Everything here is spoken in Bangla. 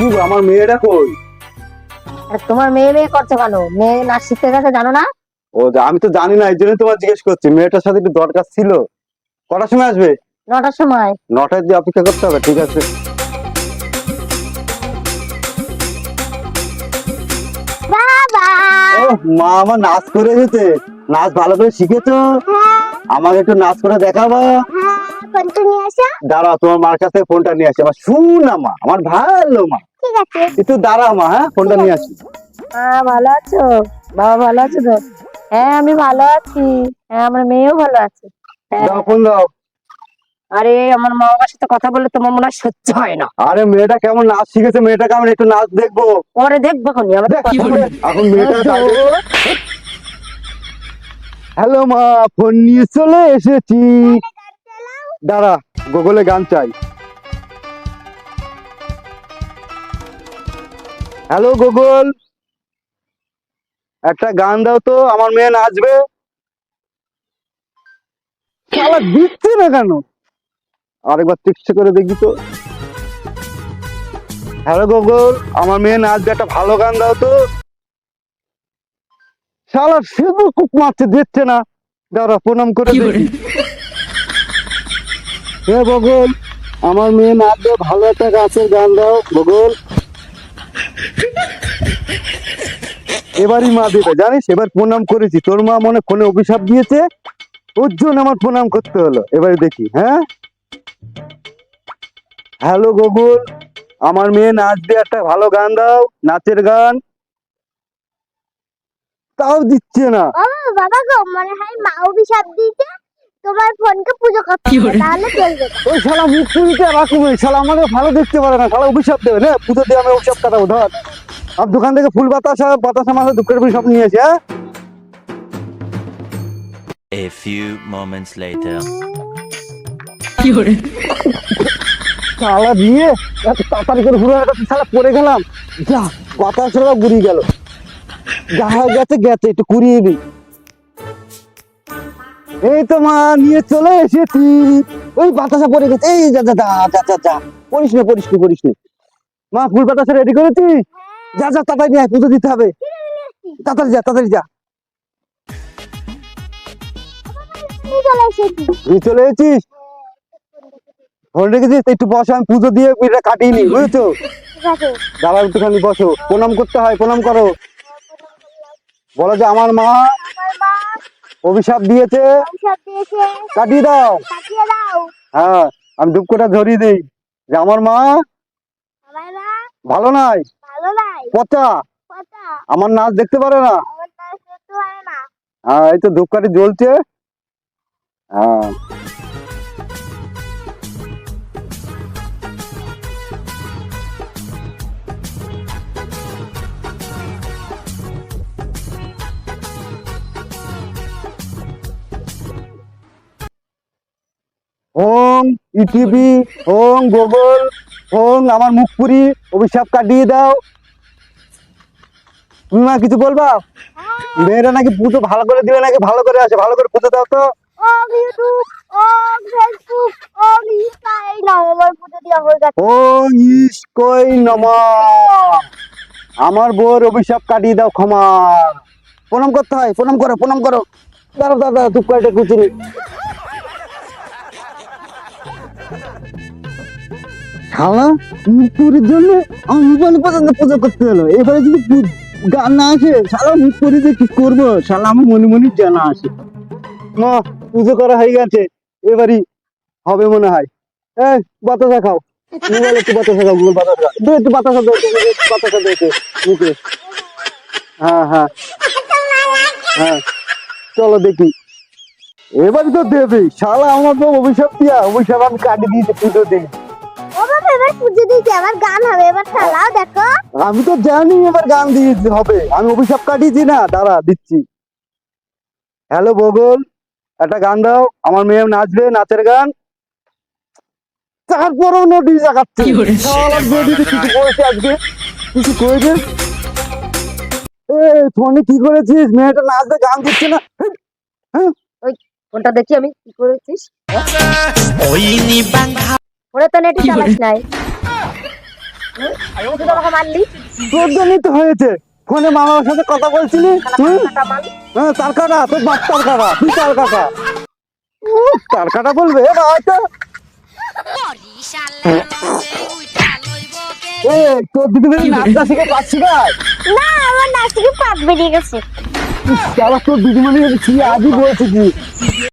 কি আমার মেয়েটা কই? আর তোমার মেয়ে মেয়ে করছ কেন? মেয়ে নাচ শিখতে গেছে জানো না? ও আমি তো জানি না এই জন্য তোমার জিজ্ঞেস করছি। মেয়েটার সাথে একটু দরকার ছিল। কটার সময় আসবে? নটার সময়। দিয়ে অপেক্ষা করতে হবে ঠিক আছে? মা আমার নাচ করে নাচ ভালো করে শিখেছো? আমাকে একটু নাচ করে দেখাবো? আসো? দাঁড়াও তোমার মার কাছ থেকে ফোনটা নিয়ে আসি। আমার শুন না মা আমার ভালো মা। ঠিক আছে। একটু দাঁড়াও মা হ্যাঁ? ফোনটা নিয়ে আসি। হ্যাঁ ভালো আছো? বাবা ভালো আছো তো? হ্যাঁ আমি ভালো আছি। হ্যাঁ আমার মেয়েও ভালো আছে। হ্যাঁ। দাও ফোন দাও। আরে আমার মা বাবার সাথে কথা বললে তোমার মনে হয় সহ্য হয় না। আরে মেয়েটা কেমন নাচ শিখেছে? মেয়েটা কেমন একটু নাচ দেখব। পরে দেখব খনি আমাদের কথা বলে। এখন মেয়েটা হ্যালো মা ফোন নিয়ে চলে এসেছি। দাঁড়া গুগলে গান চাই। হ্যালো গুগল একটা গান দাও তো আমার মেয়ে নাচবে। দিচ্ছে না কেন? আরেকবার চেষ্টা করে দেখি তো। হ্যালো গুগল আমার মেয়ে নাচবে একটা ভালো গান দাও তো। শালা শুধু কুক মারছে দিচ্ছে না। দাঁড়া প্রণাম করে দেখি। হে বগল আমার মেয়ে নাচবে ভালো একটা গাছের গান দাও বগল এবারই মা দেবে, জানিস? এবার প্রণাম করেছি। তোর মা মনে ফোনে অভিশাপ দিয়েছে? ওর জন্য আমার প্রণাম করতে হলো। এবারে দেখি হ্যাঁ? হ্যালো গুগল, আমার মেয়ে নাচবে একটা ভালো গান দাও, নাচের গান। তাও দিচ্ছে না। বাবা গো, মনে হয় মা অভিশাপ দিয়েছে। তোমার ফোনকে পুজো করতে হবে তাহলে চলবে। ওই শালা মুখ ওই শালা আমাকে ভালো দেখতে পারে না শালা অভিশাপ দেবে না পুজো দিয়ে আমি অভিশাপ কাটাবো ধর। আর দোকান থেকে ফুল বাতাসা বাতাসা মাথা দুঃখের ফুল সব নিয়ে এসে হ্যাঁ? A few moments later. শালা দিয়ে এত তাড়াতাড়ি করে ঘুরে একটা শালা পড়ে গেলাম। যা বাতাসা ঘুরিয়ে গেল। যা গেছে গেছে একটু কুড়িয়ে দিই। এই তো মা, নিয়ে চলে এসেছি। ওই বাতাসা পড়ে গেছে। এই যা যা যা যা যা না, পড়িস না পড়িস না। মা, ফুল বাতাসা রেডি করেছিস? যা যা, তাড়াতাড়ি আয়, পুজো দিতে হবে। তাড়াতাড়ি যা তাড়াতাড়ি যা। নিয়ে তুই চলে রেখেছিস? একটু বসো, আমি পুজো দিয়ে কাটিয়ে নি বুঝেছ? বসো। প্রণাম করতে হয়, প্রণাম করো। বলো যে, আমার মা অভিশাপ দিয়েছে। কাটিয়ে দাও। হ্যাঁ আমি দুঃখটা ধরিয়ে দিই। যে আমার মা ভালো নাই। পচা। কথা আমার নাচ দেখতে পারে না। আমার নাচ দেখতে পারে না। হ্যাঁ এই তো ধূপকাঠি জ্বলছে। হ্যাঁ। ওং ইটিভি ওং গুগল ওং আমার মুখপুরি অভিশাপ কাটিয়ে দাও। তুমি মা কিছু বলবা? মেয়েরা নাকি পুজো ভালো করে দিবে নাকি ভালো করে আসে? ভালো করে পুজো দাও তো। ও আমার হয়ে নম। বউর অভিশাপ কাটিয়ে দাও ক্ষমা। প্রণাম করতে হয় প্রণাম করো প্রণাম করো। দাঁড়াও দাঁড়াও দাঁড়াও চুপ করে কুচুরি শালা মুখপুরির জন্য মোবাইল পর্যন্ত পুজো করতে হলো। এবারে যদি গান না আসে, শালা মুখপুরি যে কি করব? শালা, আমার মনে মনে জানা আসে মা, পুজো করা হয়ে গেছে। এবারই হবে মনে হয়। এই, বাতাসা খাও। মোবাইল একটু বাতাসা খাও, গুগল বাতাসা। দে, একটু বাতাসা দে বাতাসা দে মুখে। হ্যাঁ হ্যাঁ। হ্যাঁ। চলো দেখি। এবার তো দেবে শালা, আমার তো অভিশাপ দিয়া, অভিশাপ আমি কাটি দিয়েছি পুজো দিই ও বাবা এবার পুজো দিয়েছে আবার গান হবে এবার চালাও দেখো। আমি তো জানি এবার গান দিয়ে হবে। আমি অভিশাপ কাটিয়েছি না দাঁড়া দিচ্ছি। হ্যালো বগল একটা গান দাও আমার মেয়ে নাচবে নাচের গান। তারপরেও নোটিশ দেখাচ্ছে। কিছু করেছে আজকে। কিছু করেছে? এই ফোনে কি করেছিস? মেয়েটা নাচবে গান দিচ্ছে না? হ্যাঁ ফোনটা দেখি আমি কি করেছিস? ফোনে তো নেটই চালাস নাই। তুই তো আমাকে মারলি। তোর জন্যই তো হয়েছে। ফোনে মামার সাথে কথা বলছিলি? তুই হ্যাঁ তার কাটা তোর বাপ তার কাটা তুই তার কাটা তার কাটা বলবে এ তোর দিদি বেশি নাচটা শিখে পাচ্ছি না? না আমার নাচ থেকে পাত বেরিয়ে গেছে আবার তোর দিদিমণি আজই বলছি কি?